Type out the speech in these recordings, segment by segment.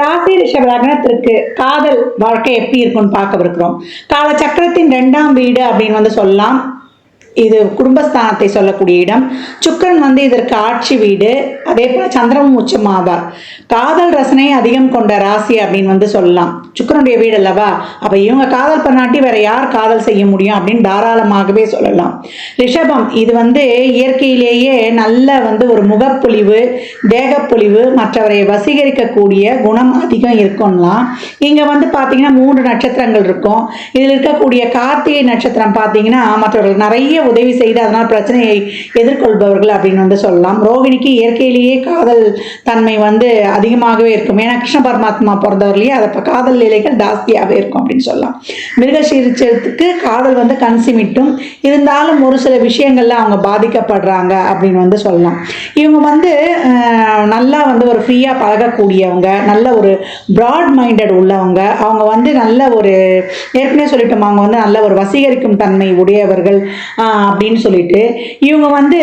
ராசி ரிஷப லக்னத்திற்கு காதல் வாழ்க்கை எப்படி இருக்கும்னு பார்க்க இருக்கிறோம் கால சக்கரத்தின் இரண்டாம் வீடு அப்படின்னு வந்து சொல்லலாம். இது குடும்பஸ்தானத்தை சொல்லக்கூடிய இடம். சுக்கரன் வந்து இதற்கு ஆட்சி வீடு. அதே போல சந்திரமும் உச்சமாவார். காதல் ரசனை அதிகம் கொண்ட ராசி அப்படின்னு வந்து சொல்லலாம். சுக்கரனுடைய வீடு அல்லவா? அப்ப இவங்க காதல் பண்ணாட்டி வேற யார் காதல் செய்ய முடியும் அப்படின்னு தாராளமாகவே சொல்லலாம். ரிஷபம் இது வந்து இயற்கையிலேயே நல்ல வந்து ஒரு முகப்பொழிவு தேகப்பொலிவு மற்றவரை வசீகரிக்கக்கூடிய குணம் அதிகம் இருக்கும்லாம். இங்க வந்து பாத்தீங்கன்னா மூன்று நட்சத்திரங்கள் இருக்கும். இதில் இருக்கக்கூடிய கார்த்திகை நட்சத்திரம் பார்த்தீங்கன்னா மற்றவர்கள் நிறைய உதவி செய்து அதனால் பிரச்சனையை எதிர்கொள்பவர்கள் அப்படின்னு வந்து சொல்லலாம். ரோகிணிக்கு இயற்கையிலேயே காதல் தன்மை வந்து அதிகமாகவே இருக்கும். ஏன்னா கிருஷ்ண பரமாத்மா பிறந்தவர்களே அதை இப்போ காதல் நிலைகள் ஜாஸ்தியாகவே இருக்கும் அப்படின்னு சொல்லலாம். மிருகசீரிச்சத்துக்கு காதல் வந்து கன்சிமிட்டும் இருந்தாலும் ஒரு சில விஷயங்களில் அவங்க பாதிக்கப்படுறாங்க அப்படின்னு வந்து சொல்லலாம். இவங்க வந்து நல்லா வந்து ஒரு ஃப்ரீயாக பழகக்கூடியவங்க நல்ல ஒரு ப்ராட் மைண்டட் உள்ளவங்க. அவங்க வந்து நல்ல ஒரு ஏற்கனவே சொல்லிட்டோம் அவங்க வந்து நல்ல ஒரு வசீகரிக்கும் தன்மை உடையவர்கள். அப்படின்னு சொல்லிட்டு இவங்க வந்து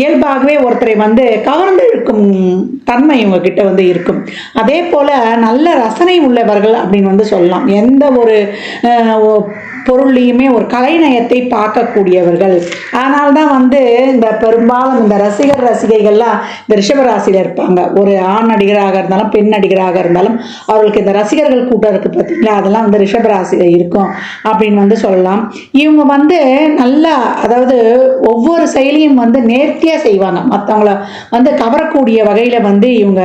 இயல்பாகவே ஒருத்தரை வந்து கவர்ந்து இருக்கும் தன்மை இவங்க கிட்ட வந்து இருக்கும். அதே போல நல்ல ரசனை உள்ளவர்கள் அப்படின்னு வந்து சொல்லலாம். எந்த ஒரு பொருள்லையுமே ஒரு கலைநயத்தை பார்க்கக்கூடியவர்கள். அதனால தான் வந்து இந்த பெரும்பாலும் இந்த ரசிகர் ரசிகைகள்லாம் இந்த ரிஷபராசியில் இருப்பாங்க. ஒரு ஆண் நடிகராக இருந்தாலும் பெண் நடிகராக இருந்தாலும் அவர்களுக்கு இந்த ரசிகர்கள் கூட்டம் இருக்குது பார்த்தீங்களா அதெல்லாம் வந்து ரிஷபராசியில் இருக்கும் அப்படின்னு வந்து சொல்லலாம். இவங்க வந்து நல்லா அதாவது ஒவ்வொரு செயலியும் வந்து நேர்த்தியாக செய்வாங்க. மற்றவங்கள வந்து கவரக்கூடிய வகையில் வந்து இவங்க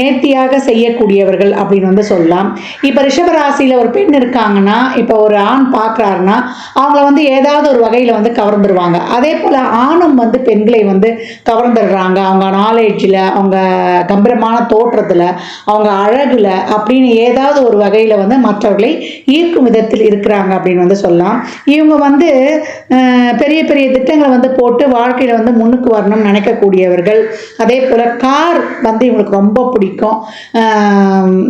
நேர்த்தியாக செய்யக்கூடியவர்கள் அப்படின்னு வந்து சொல்லலாம். இப்போ ரிஷபராசியில் ஒரு பெண் இருக்காங்கன்னா இப்போ ஒரு ஆண் பா பார்க்குறாருன்னா அவங்கள வந்து ஏதாவது ஒரு வகையில் வந்து கவர்ந்துருவாங்க அதே போல் ஆணும் வந்து பெண்களை வந்து கவர்ந்துடுறாங்க. அவங்க நாலேஜில் அவங்க கம்பீரமான தோற்றத்தில் அவங்க அழகில் அப்படின்னு ஏதாவது ஒரு வகையில் வந்து மற்றவர்களை ஈர்க்கும் விதத்தில் இருக்கிறாங்க அப்படின்னு வந்து சொல்லலாம். இவங்க வந்து பெரிய பெரிய திட்டங்களை வந்து போட்டு வாழ்க்கையில் வந்து முன்னுக்கு வரணும்னு நினைக்கக்கூடியவர்கள். அதே போல் கார் வந்து இவங்களுக்கு ரொம்ப பிடிக்கும்.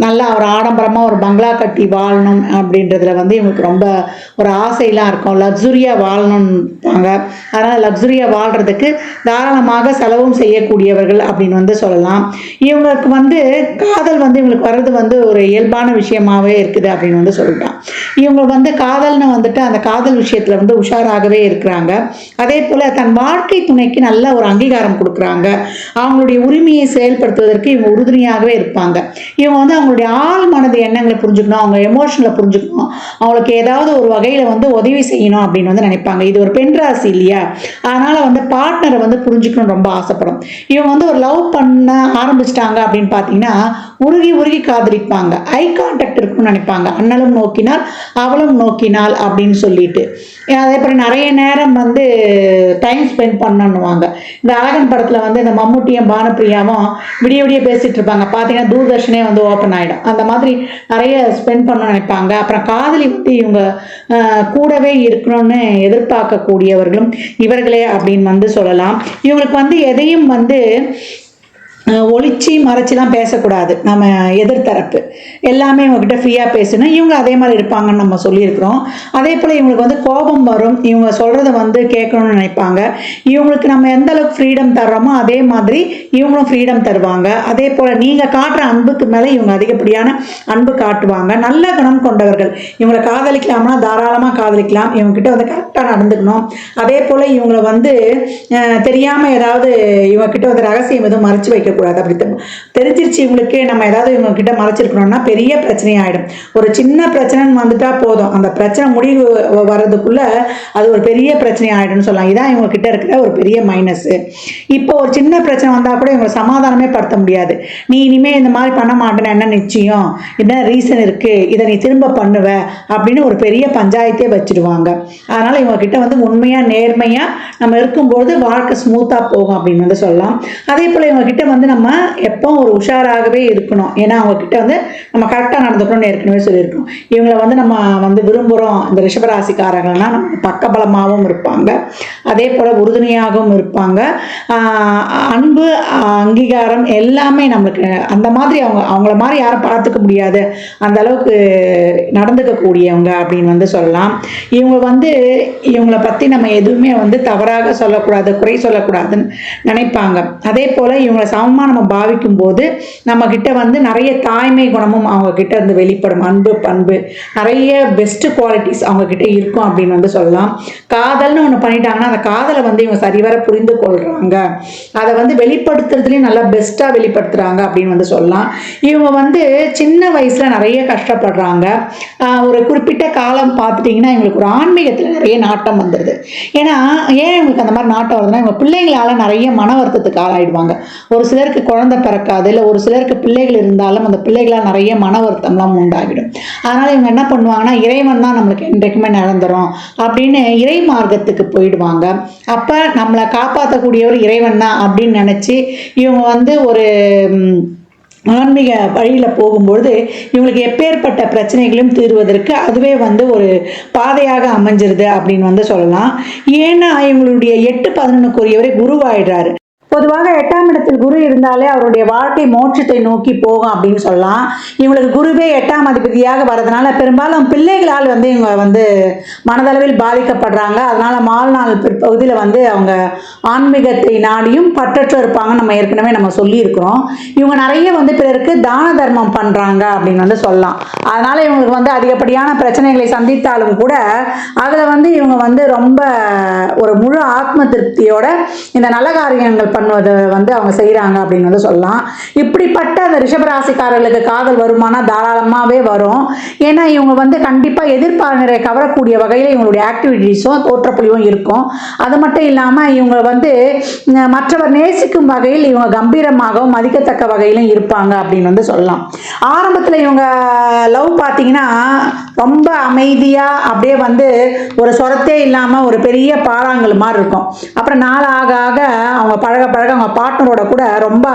நல்லா ஒரு ஆடம்பரமாக ஒரு பங்களா கட்டி வாழணும் அப்படின்றதுல வந்து இவங்களுக்கு ரொம்ப ஒரு ஆசையெல்லாம் இருக்கும். லக்ஸுரியாக வாழணும்பாங்க. அதனால் லக்ஸுரியாக வாழ்கிறதுக்கு தாராளமாக செலவும் செய்யக்கூடியவர்கள் அப்படின்னு வந்து சொல்லலாம். இவங்களுக்கு வந்து காதல் வந்து இவங்களுக்கு வர்றது வந்து ஒரு இயல்பான விஷயமாவே இருக்குது அப்படின்னு வந்து சொல்லிட்டான். இவங்க வந்து காதல்னு வந்துட்டு அந்த காதல் விஷயத்தில் வந்து உஷாராகவே இருக்கிறாங்க. அதே போல் தன் வாழ்க்கை துணைக்கு நல்ல ஒரு அங்கீகாரம் கொடுக்குறாங்க. அவங்களுடைய உரிமையை செயல்படுத்துவதற்கு இவங்க உறுதுணையாகவே இருப்பாங்க. இவங்க வந்து அவங்களுடைய ஆள் மனது எண்ணங்களை புரிஞ்சுக்கணும். அவங்க எமோஷனில் புரிஞ்சுக்கணும். அவங்களுக்கு ஏதாவது ஒரு வகையில் வந்து உதவி செய்யணும் அப்படின்னு வந்து நினைப்பாங்க. இது ஒரு பெண் ராசி இல்லையா? அதனால் வந்து பார்ட்னரை வந்து புரிஞ்சுக்கணும் ரொம்ப ஆசைப்படும். இவங்க வந்து ஒரு லவ் பண்ண ஆரம்பிச்சிட்டாங்க அப்படின்னு பார்த்தீங்கன்னா உருகி உருகி காதலிப்பாங்க. ஐ கான்டாக்ட் இருக்குன்னு நினைப்பாங்க. அண்ணலும் நோக்கினால் அவளும் நோக்கினால் அப்படின்னு சொல்லிட்டு. அதே போல் நிறைய நேரம் வந்து டைம் ஸ்பெண்ட் பண்ணணுவாங்க. இந்த அழகன் படத்தில் வந்து இந்த மம்முட்டியும் பானப்பிரியாவும் விடிய விடிய பேசிகிட்டு இருப்பாங்க. பார்த்தீங்கன்னா தூர்தர்ஷனே வந்து ஓப்பன் ஆகிடும் அந்த மாதிரி நிறைய ஸ்பெண்ட் பண்ண நினைப்பாங்க. அப்புறம் காதலி வந்து இவங்க கூடவே இருக்கணும்னு எதிர்பார்க்கக்கூடியவர்களும் இவர்களே அப்படின்னு வந்து சொல்லலாம். இவங்களுக்கு வந்து எதையும் வந்து ஒழிச்சு ஒளிச்சு மறைச்சிலாம் பேசக்கூடாது. நம்ம எதிர்த்தரப்பு. எல்லாமே இவங்ககிட்ட ஃப்ரீயாக பேசணும் இவங்க அதே மாதிரி இருப்பாங்கன்னு நம்ம சொல்லியிருக்கிறோம். அதே போல் இவங்களுக்கு வந்து கோபம் வரும். இவங்க சொல்கிறத வந்து கேட்கணும்னு நினைப்பாங்க. இவங்களுக்கு நம்ம எந்த அளவுக்கு ஃப்ரீடம் தர்றோமோ அதே மாதிரி இவங்களும் ஃப்ரீடம் தருவாங்க. அதே போல் நீங்கள் காட்டுற அன்புக்கு மேலே இவங்க அதிகப்படியான அன்பு காட்டுவாங்க. நல்ல குணம் கொண்டவர்கள். இவங்களை காதலிக்கலாம்னா தாராளமாக காதலிக்கலாம். இவங்ககிட்ட வந்து கரெக்டாக நடந்துக்கணும். அதே போல் இவங்களை வந்து தெரியாமல் ஏதாவது இவங்ககிட்ட வந்து ரகசியம் எதுவும் மறைச்சு இருக்கக்கூடாது. அப்படி தெரிஞ்சிருச்சு இவங்களுக்கு நம்ம ஏதாவது இவங்க கிட்ட மறைச்சிருக்கணும்னா பெரிய பிரச்சனை ஆயிடும் ஒரு சின்ன பிரச்சனைன்னு வந்துட்டா போதும். அந்த பிரச்சனை முடிவு வர்றதுக்குள்ள அது ஒரு பெரிய பிரச்சனை ஆயிடும்னு சொல்லலாம். இதான் இவங்க கிட்ட இருக்கிற ஒரு பெரிய மைனஸ் இப்போ ஒரு சின்ன பிரச்சனை வந்தா கூட இவங்க சமாதானமே படுத்த முடியாது. நீ இனிமே இந்த மாதிரி பண்ண மாட்டேன்னு என்ன நிச்சயம்? என்ன ரீசன் இருக்கு? இதை நீ திரும்ப பண்ணுவ அப்படின்னு ஒரு பெரிய பஞ்சாயத்தே வச்சிருவாங்க. அதனால இவங்க கிட்ட வந்து உண்மையா நேர்மையா நம்ம இருக்கும்போது வாழ்க்கை ஸ்மூத்தா போகும் அப்படின்னு வந்து சொல்லலாம். அதே போல இவங்க கிட்ட வந்து நம்ம எப்போ ஒரு உஷாராகவே இருக்கணும். ஏன்னா அவங்க கிட்ட வந்து நம்ம கரெக்டாக நடந்துக்கணும்னு ஏற்கனவே சொல்லியிருக்கோம். இவங்களை வந்து நம்ம வந்து விரும்புகிறோம் இந்த ரிஷபராசிக்காரர்கள்னால் நம்ம பக்கபலமாகவும் இருப்பாங்க. அதே போல் உறுதுணையாகவும் இருப்பாங்க. ஆஹ் அன்பு அங்கீகாரம் எல்லாமே நம்மளுக்கு அந்த மாதிரி அவங்க அவங்கள மாதிரி யாரும் பார்த்துக்க முடியாது. அந்த அளவுக்கு நடந்துக்கக்கூடியவங்க அப்படின்னு வந்து சொல்லலாம். இவங்க வந்து இவங்களை பற்றி நம்ம எதுவுமே வந்து தவறாக சொல்லக்கூடாது குறை சொல்லக்கூடாதுன்னு நினைப்பாங்க. அதே போல் இவங்களை சமமாக குணமாக நம்ம பாவிக்கும் போது நம்மக்கிட்ட கிட்ட வந்து நிறைய தாய்மை குணமும் அவங்க கிட்ட இருந்து வெளிப்படும். அன்பு பண்பு. நிறைய பெஸ்ட் குவாலிட்டிஸ் அவங்கக்கிட்ட இருக்கும் அப்படின்னு வந்து சொல்லலாம். காதல்னு ஒன்று பண்ணிட்டாங்கன்னா அந்த காதலை வந்து இவங்க சரிவர புரிந்து கொள்றாங்க. அதை வந்து வெளிப்படுத்துறதுலேயும் நல்லா பெஸ்ட்டாக வெளிப்படுத்துறாங்க அப்படின்னு வந்து சொல்லலாம். இவங்க வந்து சின்ன வயசுல நிறைய கஷ்டப்படுறாங்க. ஒரு குறிப்பிட்ட காலம் பார்த்துட்டிங்கன்னா இவங்களுக்கு ஒரு ஆன்மீகத்தில் நிறைய நாட்டம் வந்துடுது ஏன்னா ஏன் இவங்களுக்கு அந்த மாதிரி நாட்டம் வருதுன்னா இவங்க பிள்ளைங்களால் நிறைய மன வருத்தத்துக்கு ஆளாயிடுவாங்க. ஒரு சிலருக்கு குழந்தை பிறக்காது இல்லை ஒரு சிலருக்கு பிள்ளைகள் இருந்தாலும் அந்த பிள்ளைகளால் நிறைய மன வருத்தம்லாம் உண்டாகிடும். அதனால் இவங்க என்ன பண்ணுவாங்கன்னா இறைவன் தான் நம்மளுக்கு என்றைக்குமே நடந்துடும் அப்படின்னு இறை மார்க்கத்துக்கு போயிடுவாங்க. அப்போ நம்மளை காப்பாற்றக்கூடியவர் இறைவன் தான் அப்படின்னு நினச்சி இவங்க வந்து ஒரு ஆன்மீக வழியில் போகும்பொழுது இவங்களுக்கு எப்பேற்பட்ட பிரச்சனைகளையும் தீர்வதற்கு அதுவே வந்து ஒரு பாதையாக அமைஞ்சிருது அப்படின்னு வந்து சொல்லலாம். ஏன்னா இவங்களுடைய எட்டு பதினொன்றுக்குரியவரை குருவாயிடுறாரு. பொதுவாக எட்டாம் இடத்தில் குரு இருந்தாலே அவருடைய வாழ்க்கை மோட்சத்தை நோக்கி போகும் அப்படின்னு சொல்லலாம். இவங்களுக்கு குருவே எட்டாம் அதிபதியாக வரதுனால பெரும்பாலும் பிள்ளைகளால் வந்து இவங்க வந்து மனதளவில் பாதிக்கப்படுறாங்க. அதனால வாழ்நாள் பிற்பகுதியில் வந்து அவங்க ஆன்மீகத்தை நாடியும் பற்றற்று இருப்பாங்க நம்ம ஏற்கனவே நம்ம சொல்லியிருக்கிறோம். இவங்க நிறைய வந்து பிறருக்கு தான தர்மம் பண்ணுறாங்க அப்படின்னு வந்து சொல்லலாம். அதனால இவங்களுக்கு வந்து அதிகப்படியான பிரச்சனைகளை சந்தித்தாலும் கூட அதில் வந்து இவங்க வந்து ரொம்ப ஒரு முழு ஆத்ம திருப்தியோட இந்த நல்ல காரியங்கள் பண்ணுவதை வந்து அவங்க செய்கிறாங்க அப்படின்னு வந்து சொல்லலாம். இப்படிப்பட்ட அந்த ரிஷபராசிக்காரர்களுக்கு காதல் வருமானா தாராளமாகவே வரும். ஏன்னா இவங்க வந்து கண்டிப்பாக எதிர்பார்நரை கவரக்கூடிய வகையில் இவங்களுடைய ஆக்டிவிட்டீஸும் தோற்றப்புலியும் இருக்கும். அது மட்டும் இல்லாமல் இவங்க வந்து மற்றவர் நேசிக்கும் வகையில் இவங்க கம்பீரமாகவும் மதிக்கத்தக்க வகையிலும் இருப்பாங்க அப்படின்னு வந்து சொல்லலாம். ஆரம்பத்தில் இவங்க லவ் பார்த்தீங்கன்னா ரொம்ப அமைதியாக அப்படியே வந்து ஒரு சொரத்தே இல்லாமல் ஒரு பெரிய பாறாங்கல் மாதிரி இருக்கும். அப்புறம் நாள் ஆக ஆக அவங்க பழக பழக அவங்க பார்ட்னரோட கூட ரொம்ப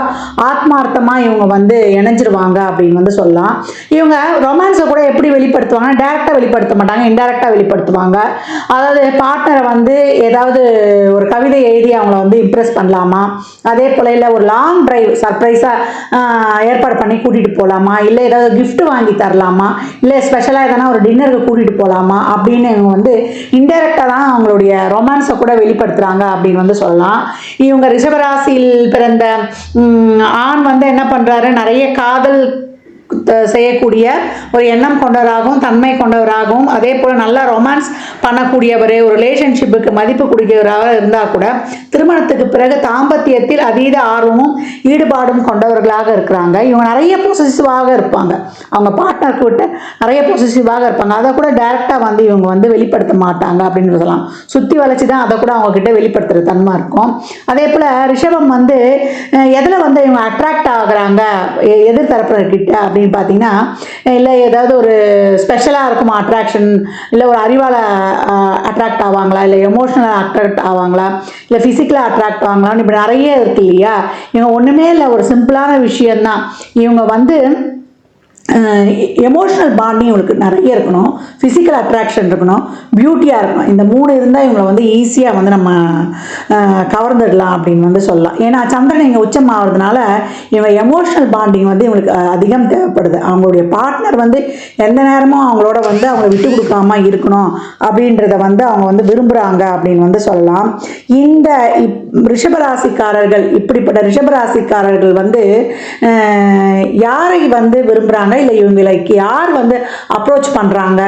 ஆத்மார்த்தமாக இவங்க வந்து இணைஞ்சிருவாங்க அப்படின்னு வந்து சொல்லலாம். இவங்க ரொமான்ஸை கூட எப்படி வெளிப்படுத்துவாங்கன்னா டேரெக்டாக வெளிப்படுத்த மாட்டாங்க இன்டெரக்டாக வெளிப்படுத்துவாங்க. அதாவது பார்ட்னரை வந்து ஏதாவது ஒரு கவிதை எழுதி அவங்கள வந்து இம்ப்ரெஸ் பண்ணலாமா? அதே போல் இல்லை ஒரு லாங் டிரைவ் சர்ப்ரைஸாக ஏற்பாடு பண்ணி கூட்டிகிட்டு போகலாமா இல்லை ஏதாவது கிஃப்ட் வாங்கி தரலாமா? இல்லை ஸ்பெஷலாக எதனா ஒரு டின்னருக்கு கூட்டிகிட்டு போகலாமா அப்படின்னு இவங்க வந்து இன்டெரக்டாக தான் அவங்களுடைய ரொமான்ஸை கூட வெளிப்படுத்துகிறாங்க அப்படின்னு வந்து சொல்லலாம். இவங்க ராசியில் பிறந்த ஆண் வந்து என்ன பண்ணுறாரு நிறைய காதல் செய்யக்கூடிய ஒரு எண்ணம் கொண்டவராகவும் தன்மை கொண்டவராகவும் அதே போல் நல்லா ரொமான்ஸ் பண்ணக்கூடியவர் ஒரு ரிலேஷன்ஷிப்புக்கு மதிப்பு கொடுக்கிறவராக இருந்தால் கூட திருமணத்துக்கு பிறகு தாம்பத்தியத்தில் அதீத ஆர்வமும் ஈடுபாடும் கொண்டவர்களாக இருக்கிறாங்க. இவங்க நிறைய பொசிசிவாக இருப்பாங்க. அவங்க பார்ட்னருக்கு விட்டு நிறைய பொசிசிவாக இருப்பாங்க. அதை கூட டைரெக்டாக வந்து இவங்க வந்து வெளிப்படுத்த மாட்டாங்க அப்படின்னு சொல்லலாம். சுற்றி வளைச்சி தான் அதை கூட அவங்கக்கிட்ட வெளிப்படுத்துகிற தன்மை இருக்கும். அதே போல் ரிஷபம் வந்து எதில் வந்து இவங்க அட்ராக்ட் ஆகுறாங்க? எ- எதிர்த்தரப்பினர்கிட்ட அப்படின்னு பார்த்தீங்கன்னா இல்லை ஏதாவது ஒரு ஸ்பெஷலாக இருக்குமா அட்ராக்ஷன் இல்லை ஒரு அறிவால் அட்ராக்ட் ஆவாங்களா? இல்லை எமோஷனலாக அட்ராக்ட் ஆவாங்களா? இல்லை ஃபிசிக்கலாக அட்ராக்ட் ஆவாங்களான்னு இப்படி நிறைய இருக்கு இல்லையா? இவங்க ஒன்றுமே இல்லை ஒரு சிம்பிளான விஷயந்தான் இவங்க வந்து எமோஷனல் பாண்டிங் இவங்களுக்கு நிறைய இருக்கணும். ஃபிசிக்கல் அட்ராக்ஷன் இருக்கணும். பியூட்டியாக இருக்கணும். இந்த மூணு இருந்தால் இவங்களை வந்து ஈஸியாக வந்து நம்ம கவர்ந்துடலாம் அப்படின்னு வந்து சொல்லலாம். ஏன்னா சந்திரன் இங்கே உச்சம் ஆகிறதுனால இவங்க எமோஷ்னல் பாண்டிங் வந்து இவங்களுக்கு அதிகம் தேவைப்படுது. அவங்களுடைய பார்ட்னர் வந்து எந்த நேரமும் அவங்களோட வந்து அவங்க விட்டு கொடுக்காம இருக்கணும் அப்படின்றத வந்து அவங்க வந்து விரும்புகிறாங்க அப்படின்னு வந்து சொல்லலாம். இந்த இப்- ரிஷபராசிக்காரர்கள் இப்படிப்பட்ட ரிஷபராசிக்காரர்கள் வந்து யாரை வந்து விரும்புகிறாங்க இல்லை இவங்களுக்கு யார் வந்து அப்ரோச் பண்ணுறாங்க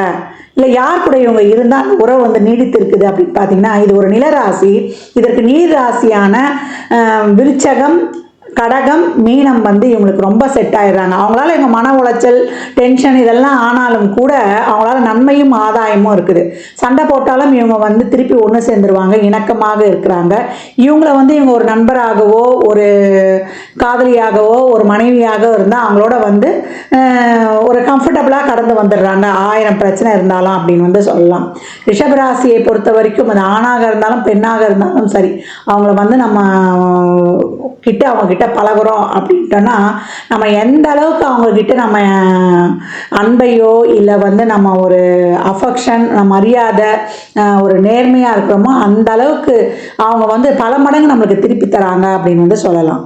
இல்லை யார் கூட இவங்க இருந்தால் அந்த உறவு வந்து நீடித்து இருக்குது அப்படின்னு பார்த்தீங்கன்னா இது ஒரு நிலராசி. இதற்கு நீர் ராசியான விருச்சகம் கடகம் மீனம் வந்து இவங்களுக்கு ரொம்ப செட் ஆயிடுறாங்க. அவங்களால இவங்க மன உளைச்சல் டென்ஷன் இதெல்லாம் ஆனாலும் கூட அவங்களால நன்மையும் ஆதாயமும் இருக்குது. சண்டை போட்டாலும் இவங்க வந்து திருப்பி ஒன்று சேர்ந்துருவாங்க இணக்கமாக இருக்கிறாங்க. இவங்கள வந்து இவங்க ஒரு நண்பராகவோ ஒரு காதலியாகவோ ஒரு மனைவியாகவோ இருந்தால் அவங்களோட வந்து ஒரு கம்ஃபர்டபுளாக கடந்து வந்துடுறாங்க. ஆயிரம் பிரச்சனை இருந்தாலும் அப்படின்னு வந்து சொல்லலாம். ரிஷபராசியை பொறுத்த வரைக்கும் அது ஆணாக இருந்தாலும் பெண்ணாக இருந்தாலும் சரி அவங்கள வந்து நம்ம கிட்ட அவங்க கிட்ட பழகுறோம் அப்படின்ட்டோன்னா நம்ம எந்த அளவுக்கு அவங்க கிட்ட நம்ம அன்பையோ இல்லை வந்து நம்ம ஒரு அஃபெக்ஷன் மரியாதை அஹ், ஒரு நேர்மையாக இருக்கிறோமோ அந்த அளவுக்கு அவங்க வந்து பல மடங்கு நம்மளுக்கு திருப்பி தராங்க அப்படின்னு வந்து சொல்லலாம்.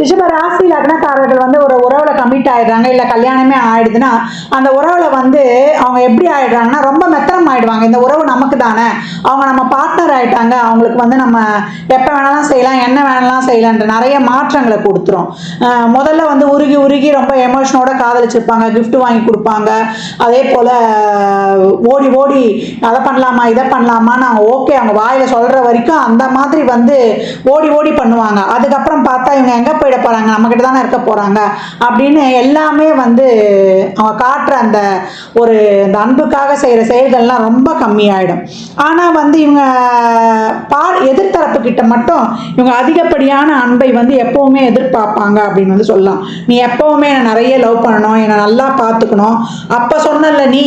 ரிஷப ராசி லக்னக்காரர்கள் வந்து ஒரு உறவில் கமிட் ஆயிடுறாங்க இல்லை கல்யாணமே ஆயிடுதுன்னா அந்த உறவில் வந்து அவங்க எப்படி ஆயிடுறாங்கன்னா ரொம்ப மெத்தனம் ஆயிடுவாங்க. இந்த உறவு நமக்கு தானே. அவங்க நம்ம பார்ட்னர் ஆயிட்டாங்க அவங்களுக்கு வந்து நம்ம எப்போ வேணாலும் செய்யலாம் என்ன வேணாலும் செய்யலான்ற நிறைய மாற்றங்களை கொடுத்துரும். முதல்ல வந்து உருகி உருகி ரொம்ப எமோஷனோட காதலிச்சிருப்பாங்க கிஃப்ட் வாங்கி கொடுப்பாங்க. அதே போல் ஓடி ஓடி அதை பண்ணலாமா இதை பண்ணலாமா நாங்கள் ஓகே அவங்க வாயில் சொல்கிற வரைக்கும் அந்த மாதிரி வந்து ஓடி ஓடி பண்ணுவாங்க. அதுக்கப்புறம் பார்த்தா இவங்க எங்கே போயிட போகிறாங்க நம்மக்கிட்ட தானே இருக்க போகிறாங்க அப்படின்னு எல்லாமே வந்து அவங்க காட்டுற அந்த ஒரு அந்த அன்புக்காக செய்கிற செயல்கள்லாம் ரொம்ப கம்மியாயிடும். ஆனால் வந்து இவங்க பா எதிர்த்தரப்பு கிட்ட மட்டும் இவங்க அதிகப்படியான அன்பை வந்து எப்போவுமே எதிர்பார்ப்பாங்க அப்படின்னு வந்து சொல்லலாம். நீ எப்போவுமே என்னை நிறைய லவ் பண்ணணும் என்னை நல்லா பார்த்துக்கணும் அப்போ சொன்னல நீ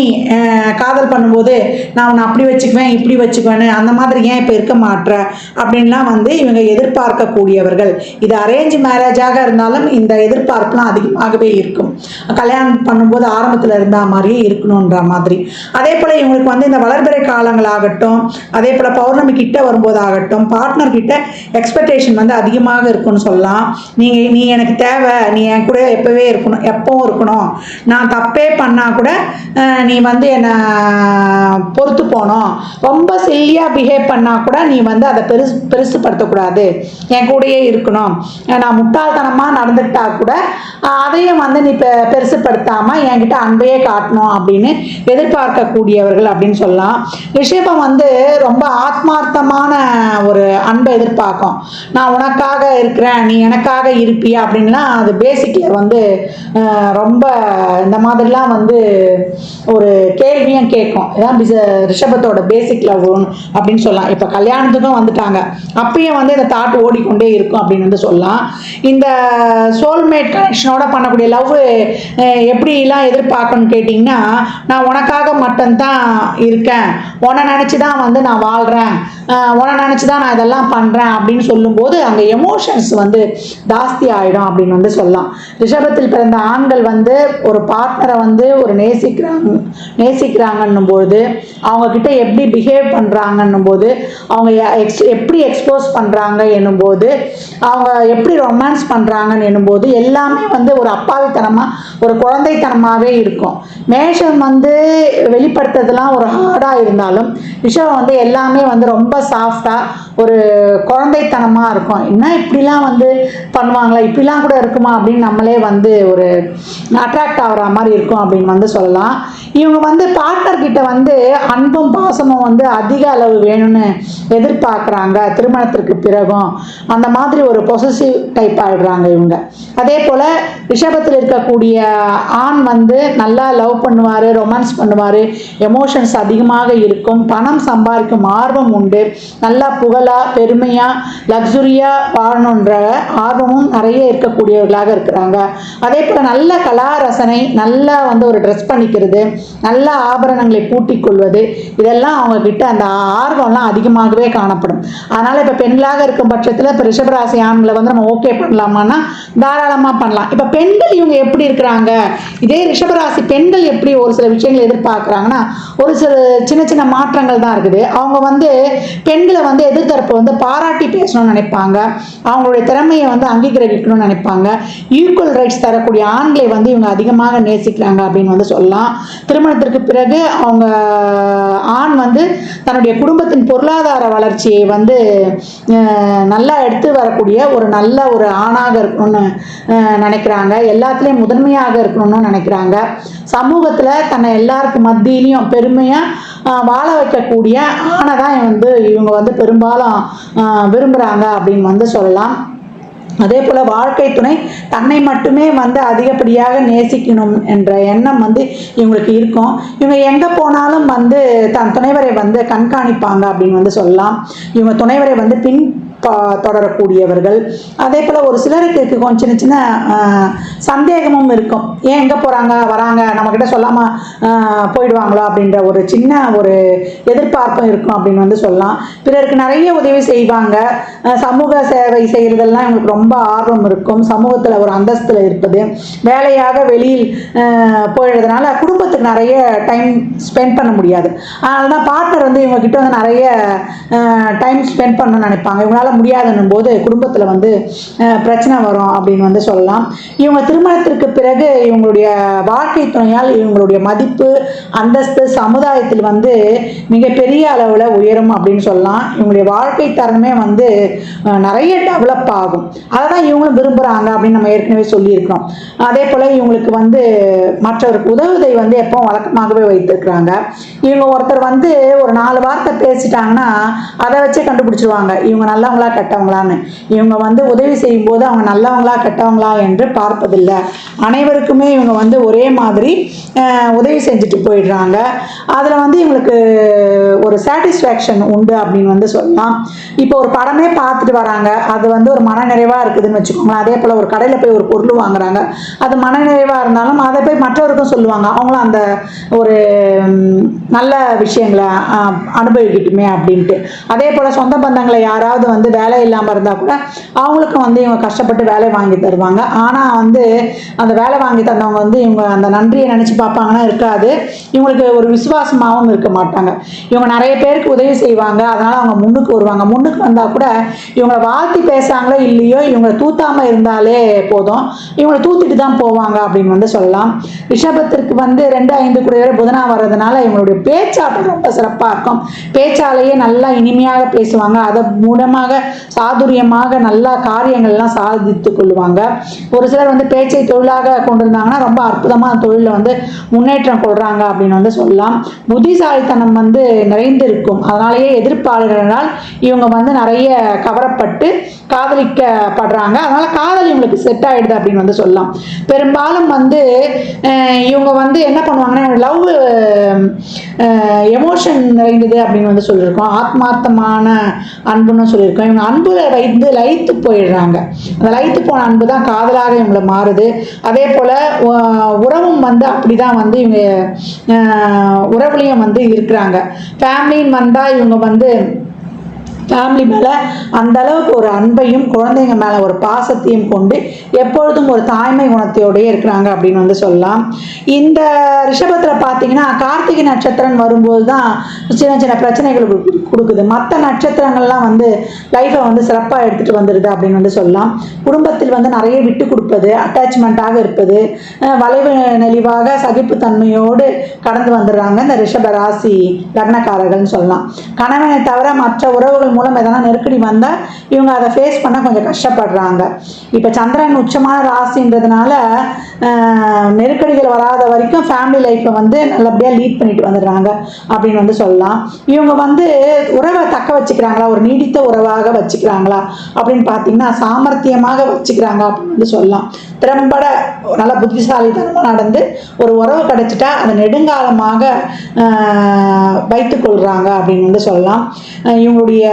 காதல் பண்ணும்போது நான் உன்னை அப்படி வச்சுக்குவேன் இப்படி வச்சுக்குவேன்னு அந்த மாதிரி ஏன் இப்போ இருக்க மாட்ற? அப்படின்லாம் வந்து இவங்க எதிர்பார்க்கக்கூடியவர்கள். இது அரேஞ்ச் மேரேஜாக இருந்தாலும் இந்த எதிர்பார்ப்புலாம் அதிகமாகவே இருக்கும். கல்யாணம் பண்ணும்போது ஆரம்பத்தில் இருந்தால் மாதிரியே இருக்கணுன்ற மாதிரி. அதே போல் இவங்களுக்கு வந்து இந்த வளர்பிறை காலங்களாகட்டும் அதே போல் பௌர்ணமி கிட்ட வரும்போது ஆகட்டும் பார்ட்னர் கிட்ட எக்ஸ்பெக்டேஷன் வந்து அதிகமாக இருக்கும்னு சொல்லலாம். நீங்கள் நீ எனக்கு தேவை நீ என் கூட எப்போவே இருக்கணும் எப்பவும் இருக்கணும். நான் தப்பே பண்ணால் கூட நீ வந்து என்னை பொறுத்து போகணும். ரொம்ப சில்லியாக பிஹேவ் பண்ணால் கூட நீ வந்து அதை பெருசு பெருசுப்படுத்தக்கூடாது. என் கூடயே இருக்கணும். நான் முட்டாள்தனமாக நடந்துக்கிட்டா கூட அதையும் வந்து நீ பெ பெருசுப்படுத்தாமல் என்கிட்ட அன்பையே காட்டணும் அப்படின்னு எதிர்பார்க்கக்கூடியவர்கள் அப்படின்னு சொல்லலாம். ரிஷபம் வந்து ரொம்ப ஆத்மார்த்தமான ஒரு அன்பை எதிர்பார்க்கும். நான் உனக்காக இருக்கிறேன் நீ எனக்காக இருப்பியா அப்படின்லாம் அது பேசிக்கில் வந்து ரொம்ப இந்த மாதிரிலாம் வந்து ஒரு கேள்வியும் கேட்கும். இதான் பிச ரிஷபத்தோட பேசிக் லவ் அப்படின்னு சொல்லலாம். இப்போ கல்யாணத்துக்கும் வந்துட்டாங்க. அப்பயும் வந்து இந்த தாட் ஓடிக்கொண்டே இருக்கும் அப்படின்னு வந்து சொல்லலாம். இந்த சோல்மேட் கனெக்ஷனோட பண்ணக்கூடிய லவ் எப்படிலாம் எதிர்பார்க்கணும்னு கேட்டிங்கன்னா நான் உனக்காக மட்டும்தான் இருக்கேன். உன்னை நினச்சி தான் வந்து நான் வாழ்கிறேன் உன்னை நினச்சி தான் நான் இதெல்லாம் பண்ணுறேன் அப்படின்னு சொல்லும்போது அங்கே எமோஷன்ஸ் வந்து ஜாஸ்தி ஆகிடும் அப்படின்னு வந்து சொல்லலாம். ரிஷபத்தில் பிறந்த ஆண்கள் வந்து ஒரு பார்ட்னரை வந்து ஒரு நேசிக்கிறாங்க நேசிக்கிறாங்கன்னும் போது அவங்கக்கிட்ட எப்படி பிஹேவ் பண்ணுறாங்கன்னும் போது அவங்க எக்ஸ் எப்படி எக்ஸ்போஸ் பண்ணுறாங்க என்னும்போது அவங்க எப்படி ரொமான்ஸ் பண்ணுறாங்கன்னு எண்ணும்போது எல்லாமே வந்து ஒரு அப்பாவித்தனமாக ஒரு குழந்தைத்தனமாகவே இருக்கும். மேஷம் வந்து வெளிப்படுத்துறதுலாம் ஒரு ஹார்டாக இருந்தாலும் ரிஷபம் வந்து எல்லாமே வந்து ரொம்ப சாஃப்டாக ஒரு குழந்தைத்தனமாக இருக்கும். என்ன இப்படிலாம் வந்து பண்ணுவாங்களா? இப்படிலாம் கூட இருக்குமா அப்படின்னு நம்மளே வந்து ஒரு அட்ராக்ட் ஆகிற மாதிரி இருக்கும் அப்படின்னு வந்து சொல்லலாம். இவங்க வந்து பார்ட்னர் கிட்ட வந்து அன்பும் பாசமும் வந்து அதிக அளவு வேணும்னு எதிர்பார்க்குறாங்க. திருமணத்திற்கு பிறகும் அந்த மாதிரி ஒரு பொசசிவ் டைப் ஆகிடுறாங்க இவங்க. அதே போல் ரிஷபத்தில் இருக்கக்கூடிய ஆண் வந்து நல்லா லவ் பண்ணுவார் ரொமான்ஸ் பண்ணுவார் எமோஷன்ஸ் அதிகமாக இருக்கும் பணம் சம்பாதிக்கும் ஆர்வம் உண்டு நல்லா புகழாக பெருமையாக லக்ஸுரியாக வாழணுன்ற ஆர்வமும் நிறைய இருக்கக்கூடியவர்களாக இருக்கிறாங்க. அதே போல் நல்ல கலா ரசனை நல்லா வந்து ஒரு ட்ரெஸ் பண்ணிக்கிறது நல்ல ஆபரணங்களை பூட்டி கொள்வது. இதெல்லாம் அவங்க கிட்ட அந்த ஆர்வம்லாம் அதிகமாகவே காணப்படும். அதனால் இப்போ பெண்களாக இருக்கும் பட்சத்தில் இப்போ ரிஷபராசி ஆண்களை வந்து நம்ம ஓகே பண்ணலாமான்னா தாராளமாக பண்ணலாம். இப்போ பெண்கள் இவங்க எப்படி இருக்கிறாங்க? இதே ரிஷபராசி பெண்கள் எப்படி ஒரு சில விஷயங்கள் எதிர்பார்க்குறாங்கன்னா ஒரு சில சின்ன சின்ன மாற்றங்கள் தான் இருக்குது. அவங்க வந்து பெண்களை வந்து எதிர்த்தரப்பு வந்து பாராட்டி பேசணும்னு நினைப்பாங்க. அவங்களுடைய திறமையை வந்து அங்கீகரிக்கணும்னு நினைப்பாங்க. ஈக்குவல் ரைட்ஸ் தரக்கூடிய ஆண்களை வந்து இவங்க அதிகமாக நேசிக்கிறாங்க அப்படின்னு வந்து சொல்லலாம். திருமணத்திற்கு பிறகு அவங்க ஆண் வந்து தன்னுடைய குடும்பத்தின் பொருளாதார வளர்ச்சியை வந்து நல்லா எடுத்து வரக்கூடிய ஒரு நல்ல ஒரு ஆணாக இருக்கணும்னு நினைக்கிறாங்க. எல்லாத்துலேயும் முதன்மையாக இருக்கணும்னு நினைக்கிறாங்க. சமூகத்தில் தன்னை எல்லாருக்கும் மத்தியிலையும் பெருமையாக வாழ வைக்கக்கூடிய ஆணை தான் வந்து இவங்க வந்து பெரும்பாலும் விரும்புகிறாங்க அப்படின்னு வந்து சொல்லலாம். அதே போல் வாழ்க்கை துணை தன்னை மட்டுமே வந்து அதிகப்படியாக நேசிக்கணும் என்ற எண்ணம் வந்து இவங்களுக்கு இருக்கும். இவங்க எங்கே போனாலும் வந்து தன் துணைவரை வந்து கண்காணிப்பாங்க அப்படின்னு வந்து சொல்லலாம். இவங்க துணைவரை வந்து பின் தொடரக்கூடியவர்கள். அதே போல் ஒரு சிலருக்கு இருக்கு கொஞ்சம் சின்ன சின்ன சந்தேகமும் இருக்கும். ஏன் எங்கே போகிறாங்க வராங்க நம்மக்கிட்ட சொல்லாமல் போயிடுவாங்களோ அப்படின்ற ஒரு சின்ன ஒரு எதிர்பார்ப்பும் இருக்கும் அப்படின்னு வந்து சொல்லலாம். பிறருக்கு நிறைய உதவி செய்வாங்க. சமூக சேவை செய்கிறதெல்லாம் இவங்களுக்கு ரொம்ப ஆர்வம் இருக்கும். சமூகத்தில் ஒரு அந்தஸ்தில் இருப்பது. வேலையாக வெளியில் போயிடுறதுனால குடும்பத்துக்கு நிறைய டைம் ஸ்பெண்ட் பண்ண முடியாது. அதனால தான் பார்ட்னர் வந்து இவங்க கிட்ட வந்து நிறைய டைம் ஸ்பெண்ட் பண்ணணும்னு நினைப்பாங்க. இவங்களால முடியாதுன்னும் போது குடும்பத்தில் வந்து பிரச்சனை வரும் அப்படின்னு வந்து சொல்லலாம். இவங்க திருமணத்திற்கு பிறகு இவங்களுடைய வாழ்க்கை துணையால் இவங்களுடைய மதிப்பு அந்தஸ்து சமுதாயத்தில் வந்து மிகப்பெரிய அளவில் உயரும் அப்படின்னு சொல்லலாம். இவங்களுடைய வாழ்க்கை தரமே வந்து நிறைய டெவலப் ஆகும். அதை தான் இவங்களும் விரும்புகிறாங்க அப்படின்னு நம்ம ஏற்கனவே சொல்லியிருக்கிறோம். அதே போல் இவங்களுக்கு வந்து மற்றவருக்கு உதவுதை வந்து எப்பவும் வழக்கமாகவே வைத்திருக்கிறாங்க. இவங்க ஒருத்தர் வந்து ஒரு நாலு வார்த்தை பேசிட்டாங்கன்னா அதை வச்சே கண்டுபிடிச்சிருவாங்க. இவங்க நல்லவங்களா கெட்டவங்களான்னு. இவங்க வந்து உதவி செய்யும்போது அவங்க நல்லவங்களா கெட்டவங்களா என்று பார்ப்பதில்லை. அனைவருக்குமே இவங்க வந்து ஒரே மாதிரி உதவி செஞ்சுட்டு போயிடுறாங்க. அதில் வந்து இவங்களுக்கு ஒரு சாட்டிஸ்ஃபேக்ஷன் உண்டு அப்படின்னு வந்து சொல்லலாம். இப்போ ஒரு படமே பார்த்துட்டு வராங்க. அது வந்து ஒரு மனநிறைவாக இருக்குதுன்னு வச்சுக்கோங்களேன். அதே போல் ஒரு கடையில் போய் ஒரு பொருள் வாங்குறாங்க. அது மனநிறைவாக இருந்தாலும் அதை போய் மற்றவருக்கும் சொல்லுவாங்க. அவங்களும் அந்த ஒரு நல்ல விஷயங்களை அனுபவிக்கட்டுமே அப்படின்ட்டு. அதே போல் சொந்த பந்தங்களை யாராவது வந்து வேலை இல்லாமல் இருந்தால் கூட அவங்களுக்கும் வந்து இவங்க கஷ்டப்பட்டு வேலை வாங்கி தருவாங்க. ஆனால் வந்து அந்த வேலை வாங்கி தந்தவங்க வந்து இவங்க அந்த நன்றியை நினச்சி பார்ப்பாங்கன்னா இருக்காது. இவங்களுக்கு ஒரு விசுவாசமாகவும் இருக்க மாட்டாங்க. இவங்க நிறைய பேருக்கு உதவி செய்வாங்க. அதனால் அவங்க முன்னுக்கு வருவாங்க. முன்னுக்கு வந்தால் கூட இவங்களை வாழ்த்தி பேசுகிறாங்களோ இல்லையோ இவங்க தூத்தாமல் இருந்தாலே போதும். இவங்களை தூத்துட்டு தான் போவாங்க அப்படின்னு வந்து சொல்லலாம். ரிஷபத்திற்கு வந்து ரெண்டு ஐந்து கூடியவரை புதனா வர்றதுனால இவங்களுடைய பேச்சாற்றல் ரொம்ப சிறப்பாக இருக்கும். பேச்சாலேயே நல்லா இனிமையாக பேசுவாங்க. அதை மூலமாக சாதுரியமாக நல்லா காரியங்கள்லாம் சாதித்து கொள்வாங்க ஒரு சிலர் வந்து பேச்சை தொழிலாக கொண்டிருந்தாங்கன்னா ரொம்ப அற்புதமாக அந்த தொழிலில் வந்து முன்னேற்றம் கொள்கிறாங்க அப்படின்னு வந்து சொல்லலாம். புத்திசாலித்தனம் வந்து நிறைந்திருக்கும். அதனாலேயே எதிர்ப்பாளர்களால் இவங்க வந்து நிறைய கவரப்பட்டு காதலிக்கப்படுறாங்க. அதனால் காதல் இவங்களுக்கு செட் ஆகிடுது அப்படின்னு வந்து சொல்லலாம். பெரும்பாலும் வந்து இவங்க வந்து என்ன பண்ணுவாங்கன்னா லவ் எமோஷன் நிறைந்தது அப்படின்னு வந்து சொல்லியிருக்கோம். ஆத்மார்த்தமான அன்புன்னு சொல்லியிருக்கோம். இவங்க அன்பு வைத்து லயித்து போயிடுறாங்க. அந்த லயித்து போன அன்பு தான் காதலாக இவங்களை மாறுது. அதே போல் உறவும் வந்து அப்படி தான் வந்து இவங்க உறவுலையும் வந்து இருக்கிறாங்க. ஃபேமிலின்னு வந்தால் இவங்க வந்து ஃபேமிலி மேலே அந்த அளவுக்கு ஒரு அன்பையும் குழந்தைங்க மேலே ஒரு பாசத்தையும் கொண்டு எப்பொழுதும் ஒரு தாய்மை குணத்தையோடயே இருக்கிறாங்க அப்படின்னு வந்து சொல்லலாம். இந்த ரிஷபத்தில் பார்த்தீங்கன்னா கார்த்திகை நட்சத்திரம் வரும்போது தான் சின்ன சின்ன பிரச்சனைகள் கொடுக்குது. மற்ற நட்சத்திரங்கள்லாம் வந்து லைஃப்பை வந்து சிறப்பாக எடுத்துகிட்டு வந்துடுது அப்படின்னு வந்து சொல்லலாம். குடும்பத்தில் வந்து நிறைய விட்டு கொடுப்பது அட்டாச்மெண்ட்டாக இருப்பது வளைவு நெளிவாக சகிப்புத்தன்மையோடு கடந்து வந்துடுறாங்க இந்த ரிஷப ராசி லக்னக்காரர்கள்னு சொல்லலாம். கணவனை தவிர மற்ற உறவுகள் மூலம் எதனா நெருக்கடி வந்தால் இவங்க அதை ஃபேஸ் பண்ண கொஞ்சம் கஷ்டப்படுறாங்க. இப்போ சந்திரன் உச்சமான ராசின்றதுனால நெருக்கடிகள் வராத வரைக்கும் ஃபேமிலி லைஃப்பை வந்து நல்லபடியாக லீட் பண்ணிட்டு வந்துடுறாங்க அப்படின்னு வந்து சொல்லலாம். இவங்க வந்து உறவை தக்க வச்சுக்கிறாங்களா? ஒரு நீடித்த உறவாக வச்சுக்கிறாங்களா? அப்படின்னு பார்த்தீங்கன்னா சாமர்த்தியமாக வச்சுக்கிறாங்க அப்படின்னு வந்து சொல்லலாம். திறம்பட நல்ல புத்திசாலித்தனமாக நடந்து ஒரு உறவு கிடச்சிட்டா அதை நெடுங்காலமாக வைத்துக்கொள்கிறாங்க அப்படின்னு வந்து சொல்லலாம். இவங்களுடைய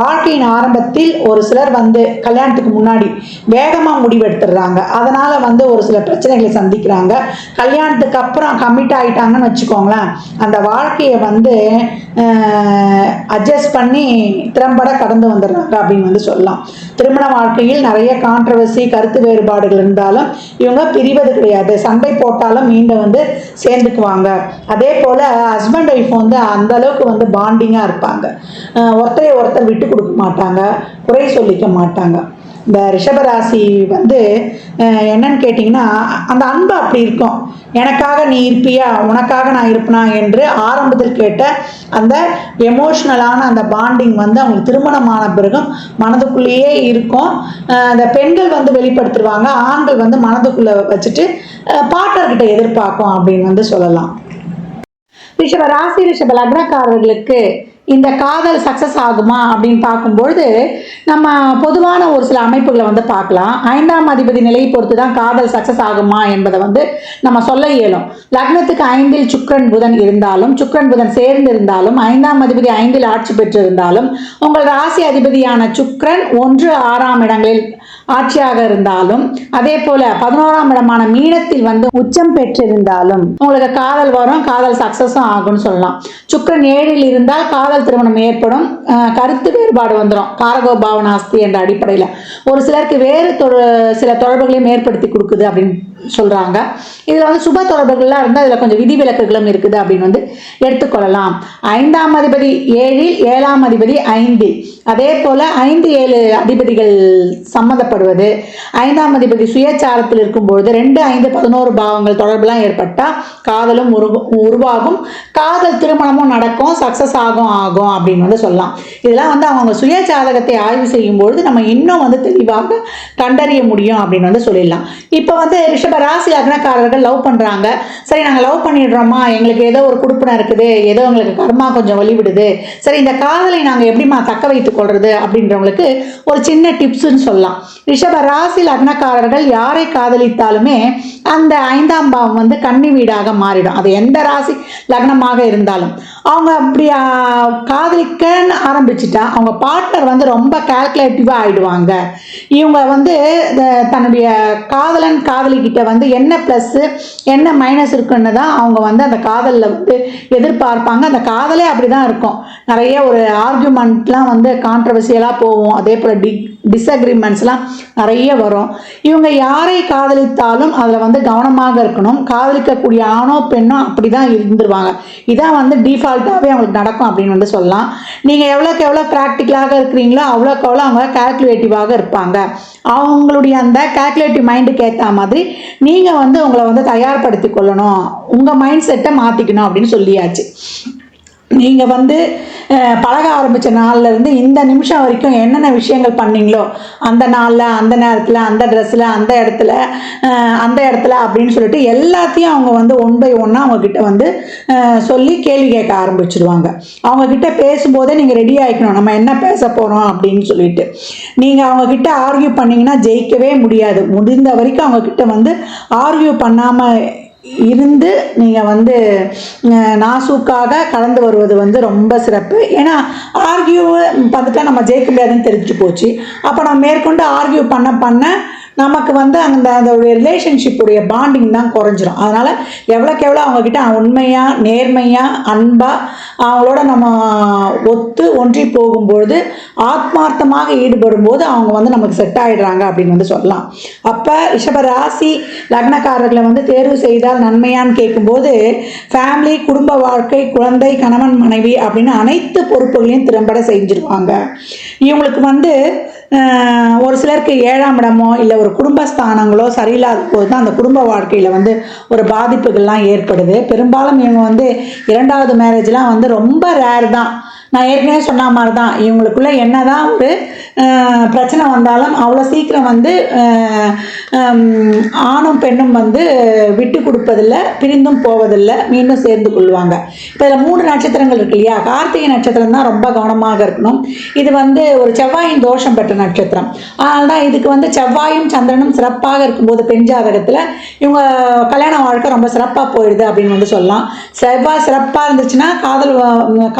வாழ்க்கையின் ஆரம்பத்தில் ஒரு சிலர் வந்து கல்யாணத்துக்கு முன்னாடி வேகமாக முடிவெடுத்துடுறாங்க. அதனால் வந்து ஒரு சில பிரச்சனைகளை சந்திக்கிறாங்க. கல்யாணத்துக்கு அப்புறம் கமிட் ஆகிட்டாங்கன்னு வச்சுக்கோங்களேன். அந்த வாழ்க்கையை வந்து அட்ஜஸ்ட் பண்ணி திறம்பட கடந்து வந்துடுறாங்க அப்படின்னு வந்து சொல்லலாம். திருமண வாழ்க்கையில் நிறைய கான்ட்ரவர்சி கருத்து வேறுபாடுகள் இருந்தாலும் இவங்க பிரிவது கிடையாது. சண்டை போட்டாலும் மீண்டும் வந்து சேர்ந்துக்குவாங்க. அதே போல் ஹஸ்பண்ட் ஒய்ஃப் வந்து அந்த அளவுக்கு வந்து பாண்டிங்காக இருப்பாங்க. ஒருத்தரை ஒருத்தர் விட்டு கொடுக்க மாட்டாங்க. குறை சொல்லிக்க மாட்டாங்க. இந்த ரிஷபராசி வந்து என்னன்னு கேட்டிங்கன்னா அந்த அன்பு அப்படி இருக்கும். எனக்காக நீ இருப்பியா? உனக்காக நான் இருப்பனா? என்று ஆரம்பத்தில் கேட்ட அந்த எமோஷ்னலான அந்த பாண்டிங் வந்து அவங்களுக்கு திருமணமான பிறகும் மனதுக்குள்ளேயே இருக்கும். அந்த பெண்கள் வந்து வெளிப்படுத்திடுவாங்க ஆண்கள் வந்து மனதுக்குள்ளே வச்சுட்டு பாட்டர்கிட்ட எதிர்பார்க்கும் அப்படின்னு வந்து சொல்லலாம். ரிஷப ராசி ரிஷப லக்னக்காரர்களுக்கு இந்த காதல் சக்ஸஸ் ஆகுமா அப்படின்னு பார்க்கும்பொழுது நம்ம பொதுவான ஒரு சில அமைப்புகளை வந்து பார்க்கலாம். ஐந்தாம் அதிபதி நிலையை பொறுத்து தான் காதல் சக்ஸஸ் ஆகுமா என்பதை வந்து நம்ம சொல்ல இயலும். லக்னத்துக்கு ஐந்தில் சுக்கிரன் புதன் இருந்தாலும் சுக்கிரன் புதன் சேர்ந்து இருந்தாலும் ஐந்தாம் அதிபதி ஐந்தில் ஆட்சி பெற்றிருந்தாலும் உங்கள் ராசி அதிபதியான சுக்கிரன் ஒன்று ஆறாம் இடங்களில் ஆட்சியாக இருந்தாலும் அதே போல பதினோராம் இடமான மீனத்தில் வந்து உச்சம் பெற்றிருந்தாலும் உங்களுக்கு காதல் வரும் காதல் சக்சஸும் ஆகும்னு சொல்லலாம். சுக்கிரன் ஏழில் இருந்தால் காதல் திருமணம் ஏற்படும் கருத்து வேறுபாடு வந்துடும் காரகோ பாவனாஸ்தி என்ற அடிப்படையில். ஒரு சிலருக்கு வேறு தொ சில தொடர்புகளையும் ஏற்படுத்தி கொடுக்குது அப்படின்னு சொல்கிறாங்க இதில் வந்து சுப தொடர்புகள்லாம் இருந்தால் இதில் கொஞ்சம் விதிவிலக்குகளும் இருக்குது அப்படின்னு வந்து எடுத்துக்கொள்ளலாம். ஐந்தாம் அதிபதி ஏழில் ஏழாம் அதிபதி ஐந்து அதே போல் ஐந்து ஏழு அதிபதிகள் சம்மந்தப்படுவது. ஐந்தாம் அதிபதி சுயச்சாரத்தில் இருக்கும்பொழுது ரெண்டு ஐந்து பதினோரு பாவங்கள் தொடர்புலாம் ஏற்பட்டால் காதலும் உருவ உருவாகும். காதல் திருமணமும் நடக்கும் சக்ஸஸ் ஆகும் ஆகும் அப்படின்னு வந்து சொல்லலாம். இதெல்லாம் வந்து அவங்க சுய ஆய்வு செய்யும்பொழுது நம்ம இன்னும் வந்து தெளிவாக கண்டறிய முடியும் அப்படின்னு வந்து சொல்லிடலாம். இப்போ வந்து ரிஷப ராசி லக்னக்காரர்கள் லவ் பண்ணுறாங்க சரி நாங்கள் லவ் பண்ணிடுறோமா எங்களுக்கு ஏதோ ஒரு குடுப்பினா இருக்குது. ஏதோ எங்களுக்கு கர்மா கொஞ்சம் வழிவிடுது. சரி இந்த காதலை நாங்கள் எப்படிமா தக்க வைத்துக் கொள்வது அப்படின்றவங்களுக்கு ஒரு சின்ன டிப்ஸுன்னு சொல்லலாம். ரிஷப ராசி லக்னக்காரர்கள் யாரை காதலித்தாலுமே அந்த ஐந்தாம் பாவம் வந்து கன்னி வீடாக மாறிடும். அது எந்த ராசி லக்னமாக இருந்தாலும். அவங்க அப்படி காதலிக்கன்னு ஆரம்பிச்சிட்டா அவங்க பார்ட்னர் வந்து ரொம்ப கால்குலேட்டிவாக ஆயிடுவாங்க. இவங்க வந்து தன்னுடைய காதலன் காதலிக்கிட்ட வந்து என்ன ப்ளஸ்ஸு என்ன மைனஸ் இருக்குன்னு தான் அவங்க வந்து அந்த காதலில் வந்து எதிர்பார்ப்பாங்க. அந்த காதலே அப்படி தான் இருக்கும். நிறைய ஒரு ஆர்கியூமெண்ட்லாம் வந்து கான்ட்ரவர்சியலாக போகும். அதே போல் டி டிஸ்அக்ரிமெண்ட்ஸ்லாம் நிறைய வரும். இவங்க யாரை காதலித்தாலும் அதில் வந்து கவனமாக இருக்கணும். காதலிக்கக்கூடிய ஆணோ பெண்ணோ அப்படி தான் இருந்துருவாங்க. இதான் வந்து டிஃபால்ட்டாகவே அவங்களுக்கு நடக்கும் அப்படின்னு வந்து சொல்லலாம். நீங்கள் எவ்வளோக்கு எவ்வளோ ப்ராக்டிக்கலாக இருக்கிறீங்களோ அவ்வளோக்கு அவ்வளோ அவங்க கால்குலேட்டிவாக இருப்பாங்க. அவங்களுடைய அந்த கால்குலேட்டிவ் மைண்டுக்கு ஏற்ற மாதிரி நீங்கள் வந்து உங்களை வந்து தயார்படுத்தி கொள்ளணும். உங்கள் மைண்ட் செட்டை மாற்றிக்கணும் அப்படின்னு சொல்லியாச்சு. நீங்கள் வந்து பழக ஆரம்பித்த நாள்லேருந்து இந்த நிமிஷம் வரைக்கும் என்னென்ன விஷயங்கள் பண்ணீங்களோ அந்த நாளில் அந்த நேரத்தில் அந்த ட்ரெஸ்ஸில் அந்த இடத்துல அந்த இடத்துல அப்படின்னு சொல்லிட்டு எல்லாத்தையும் அவங்க வந்து ஒன் பை ஒன்னாக அவங்கக்கிட்ட வந்து சொல்லி கேள்வி கேட்க ஆரம்பிச்சிடுவாங்க அவங்கக்கிட்ட பேசும்போதே நீங்கள் ரெடி ஆகிக்கணும் நம்ம என்ன பேச போகிறோம் அப்படின்னு சொல்லிட்டு. நீங்கள் அவங்கக்கிட்ட ஆர்கியூ பண்ணிங்கன்னா ஜெயிக்கவே முடியாது. முடிந்த வரைக்கும் அவங்கக்கிட்ட வந்து ஆர்கியூ பண்ணாமல் இருந்து நீங்கள் வந்து நாசூக்காக கலந்து வருவது வந்து ரொம்ப சிறப்பு. ஏன்னா ஆர்கியூ பார்த்துட்டா நம்ம ஜெயிக்க முடியாதுன்னு தெரிஞ்சு போச்சு. அப்போ நம்ம மேற்கொண்டு ஆர்கியூ பண்ண பண்ண நமக்கு வந்து அந்த அதோடைய ரிலேஷன்ஷிப்புடைய பாண்டிங் தான் குறைஞ்சிரும். அதனால் எவ்வளோக்கு எவ்வளோ அவங்கக்கிட்ட உண்மையாக நேர்மையாக அன்பாக அவங்களோட நம்ம ஒத்து ஒன்றி போகும்பொழுது ஆத்மார்த்தமாக ஈடுபடும் போது அவங்க வந்து நமக்கு செட் ஆகிடுறாங்க அப்படின்னு வந்து சொல்லலாம். அப்போ ரிஷப ராசி லக்னக்காரர்களை வந்து தேர்வு செய்தால் நன்மையான்னு கேட்கும்போது ஃபேமிலி குடும்ப வாழ்க்கை குழந்தை கணவன் மனைவி அப்படின்னு அனைத்து பொறுப்புகளையும் திறம்பட செஞ்சுருவாங்க. இவங்களுக்கு வந்து ஒரு சிலருக்கு ஏழாம் இடமோ இல்லை ஒரு குடும்பஸ்தானங்களோ சரியில்லாத போது தான் அந்த குடும்ப வாழ்க்கையில் வந்து ஒரு பாதிப்புகள்லாம் ஏற்படுது. பெரும்பாலும் இவங்க வந்து இரண்டாவது மேரேஜ்லாம் வந்து ரொம்ப ரேர் தான். நான் ஏற்கனவே சொன்ன மாதிரி தான் இவங்களுக்குள்ளே என்ன தான் ஒரு பிரச்சனை வந்தாலும் அவ்வளோ சீக்கிரம் வந்து ஆணும் பெண்ணும் வந்து விட்டு கொடுப்பதில்லை பிரிந்தும் போவதில்லை மீண்டும் சேர்ந்து கொள்வாங்க. இப்போ இதில் மூணு நட்சத்திரங்கள் இருக்கு இல்லையா? கார்த்திகை நட்சத்திரம் தான் ரொம்ப கவனமாக இருக்கணும். இது வந்து ஒரு செவ்வாயின் தோஷம் பெற்ற நட்சத்திரம். அதனால தான் இதுக்கு வந்து செவ்வாயும் சந்திரனும் சிறப்பாக இருக்கும்போது பெண் ஜாதகத்தில் இவங்க கல்யாண வாழ்க்கை ரொம்ப சிறப்பாக போயிடுது அப்படின்னு வந்து சொல்லலாம். செவ்வாய் சிறப்பாக இருந்துச்சுன்னா காதல்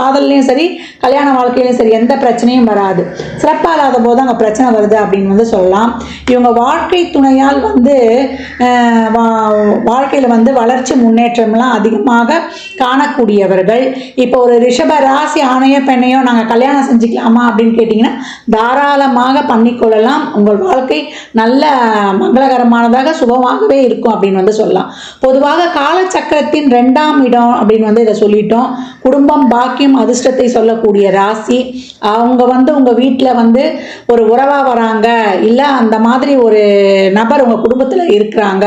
காதல்லையும் சரி கல்யாண வாழ்க்கையிலும் சரி எந்த பிரச்சனையும் வராது. சிறப்பாக இல்லாத போது அங்கே பிரச்சனை வருது அப்படின்னு வந்து சொல்லலாம். இவங்க வாழ்க்கை துணையால் வந்து வாழ்க்கையில் வந்து வளர்ச்சி முன்னேற்றம்லாம் அதிகமாக காணக்கூடியவர்கள். இப்போ ஒரு ரிஷப ராசி ஆணையோ பெண்ணையோ நாங்கள் கல்யாணம் செஞ்சுக்கலாமா அப்படின்னு கேட்டிங்கன்னா தாராளமாக பண்ணிக்கொள்ளலாம் உங்கள் வாழ்க்கை நல்ல மங்களகரமானதாக சுபமாகவே இருக்கும் அப்படின்னு வந்து சொல்லலாம். பொதுவாக காலச்சக்கரத்தின் ரெண்டாம் இடம் அப்படின்னு வந்து இதை சொல்லிட்டோம். குடும்பம் பாக்கியம் அதிர்ஷ்டத்தை சொல்லக்கூடிய ராசி. அவங்க வந்து உங்கள் வீட்டில் வந்து ஒரு உறவாக வராங்க. இல்லை அந்த மாதிரி ஒரு நபர் உங்கள் குடும்பத்தில் இருக்கிறாங்க.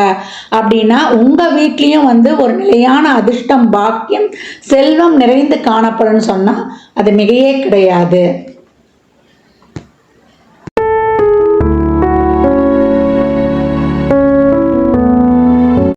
அப்படின்னா உங்கள் வீட்லேயும் வந்து ஒரு நிலையான அதிர்ஷ்டம் பாக்கியம் செல்வம் நிறைந்து காணப்படும்னு சொன்னால் அது மிகையே கிடையாது.